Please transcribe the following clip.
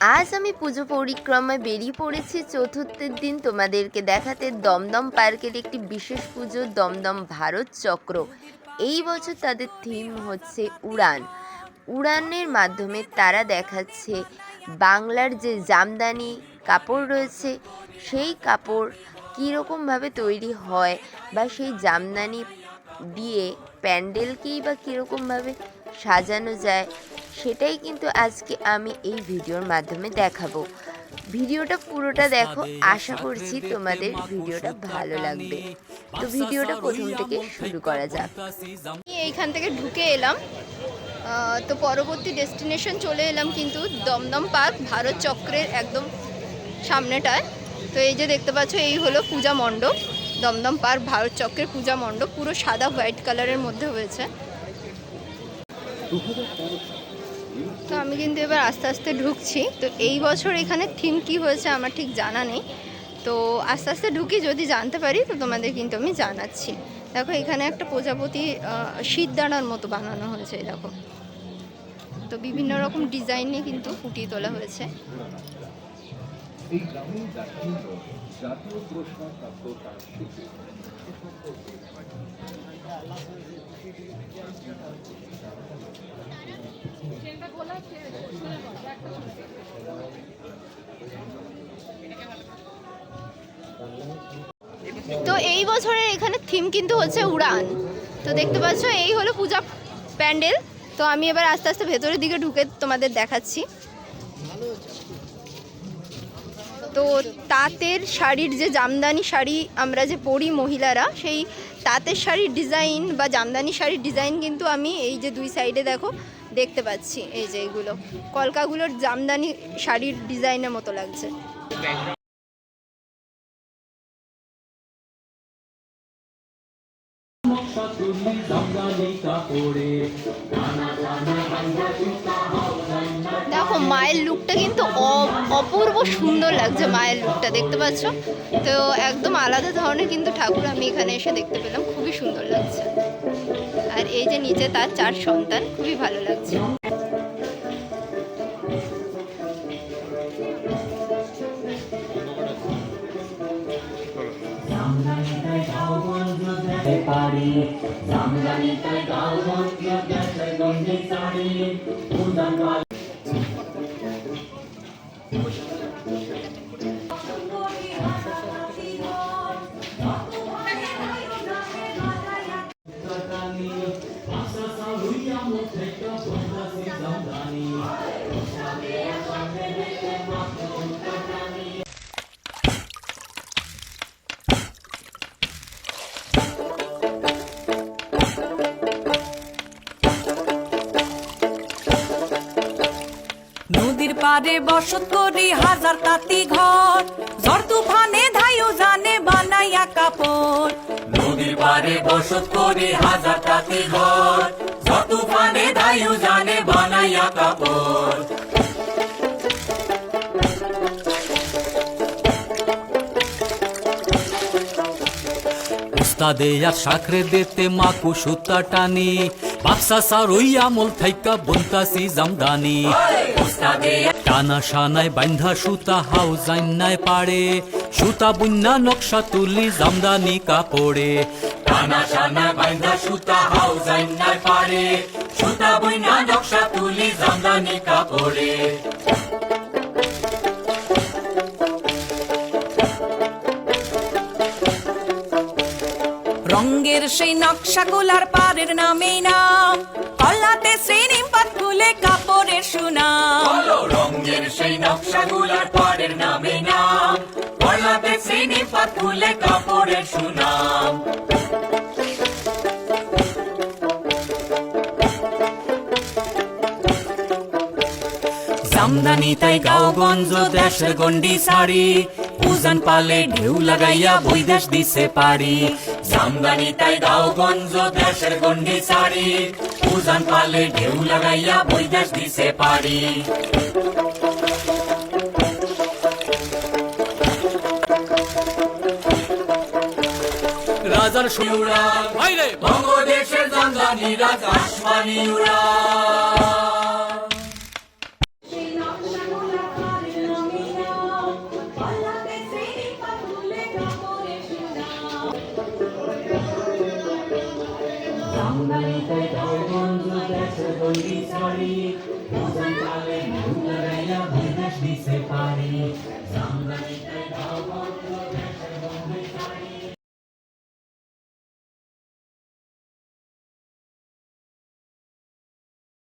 আজ আমি পুজো পরিক্রমায় বেরিয়ে পড়েছি। চতুর্থের দিন তোমাদেরকে দেখাতে দমদম পার্কের একটি বিশেষ পুজো, দমদম ভারত চক্র। এই বছর তাদের থিম হচ্ছে উড়ান। উড়ানের মাধ্যমে তারা দেখাচ্ছে বাংলার যে জামদানি কাপড় রয়েছে, সেই কাপড় কীরকমভাবে তৈরি হয় বা সেই জামদানি দিয়ে প্যান্ডেলকেই বা কীরকমভাবে সাজানো যায় সেটাই কিন্তু আজকে আমি এই ভিডিওর মাধ্যমে দেখাবো। ভিডিওটা পুরোটা দেখো আশা করছি তোমাদের ভিডিওটা ভালো লাগবে। তো ভিডিওটা প্রথম থেকে শুরু করা যাক। আমি এইখান থেকে ঢুকে এলাম। তো পরবর্তী ডেস্টিনেশন চলে এলাম কিন্তু দমদম পার্ক ভারত চক্রের একদম সামনেটায়। তো এই যে দেখতে পাচ্ছ এই হলো পূজা মণ্ডপ। দমদম পার্ক ভারত চক্রের পূজা মণ্ডপ পুরো সাদা হোয়াইট কালারের মধ্যে হয়েছে। তো আমি কিন্তু এবার আস্তে আস্তে ঢুকছি। তো এই বছর এখানে থিম কি হয়েছে আমার ঠিক জানা নেই। তো আস্তে আস্তে ঢুকি যদি জানতে পারি, তো তোমাদের কিন্তু আমি জানাচ্ছি। দেখো, এখানে একটা প্রজাপতি শীতদানার মতো বানানো হয়েছে দেখো। তো বিভিন্ন রকম ডিজাইনে কিন্তু ফুটিয়ে তোলা হয়েছে। জাতীয় তো এই বছরের এখানে থিম কিন্তু হচ্ছে উড়ান। তো দেখতে পাচ্ছ, এই হলো পূজা প্যান্ডেল। তো আমি এবার আস্তে আস্তে ভেতরের দিকে ঢুকে তোমাদের দেখাচ্ছি। তো তাঁতের শাড়ির যে জামদানি শাড়ি আমরা যে পরি মহিলারা, সেই তাঁতের শাড়ির ডিজাইন বা জামদানি শাড়ির ডিজাইন কিন্তু আমি এই যে দুই সাইডে দেখো, দেখতে পাচ্ছি। এই যে এইগুলো কলকাগুলোর জামদানি শাড়ির ডিজাইনের মতো লাগছে। দেখো মায়ের লুকটা কিন্তু অপূর্ব সুন্দর লাগছে মায়ের লুকটা দেখতে পাচ্ছ? তো একদম আলাদা ধরনের কিন্তু ঠাকুর আমি এখানে এসে দেখতে পেলাম, খুবই সুন্দর লাগছে। আর এই যে নিচে তার চার সন্তান, খুবই ভালো লাগছে। পারি নদীর পারে বসত করি হাজার তাঁতি ঘর। ঝড় তুফানে ধাইও জানে বানাইয়া কাপড়। নদীর পারে বসত করে হাজার তাঁতি ঘর। উস্তাদে আর সাকরে দেতে মাকু সুতা টানি বাপসা আমল থাইকা বন্তাসি জামদানি। টানা সানায় সুতা হাউ জান্নায় পাড়ে সুতা বুন্না নকশা তুলি জামদানি কাপড়ে। টানা সানা বাইন্দা সুতা হাউ রঙ্গের সেই নকশা গোলার পারের নামে নাম কল্লাতে শ্রেণি পাত খুলে কাপড়ের সুনাম। রঙ্গের রঙের সেই নকশাগুলার পাড়ের নামে নাম পড়লাতে শ্রেণি পাতুলে কাপড়ের সুনাম। জামদানি তাই গাঁওগঞ্জ দেশের গন্ডি শাড়ি পূজন পালে ঢেউ লাগাইয়া বৈদেশ দিছে পারি। জামদানি তাই গাঁওগঞ্জ দেশের গন্ডি শাড়ি পূজন পালে ঢেউ লাগাইয়া বৈদেশ দিছে পারি। রাজার উড়া বাইরে বঙ্গদেশের জামদানি রাজ আসমানি উড়া পারি। জামদানি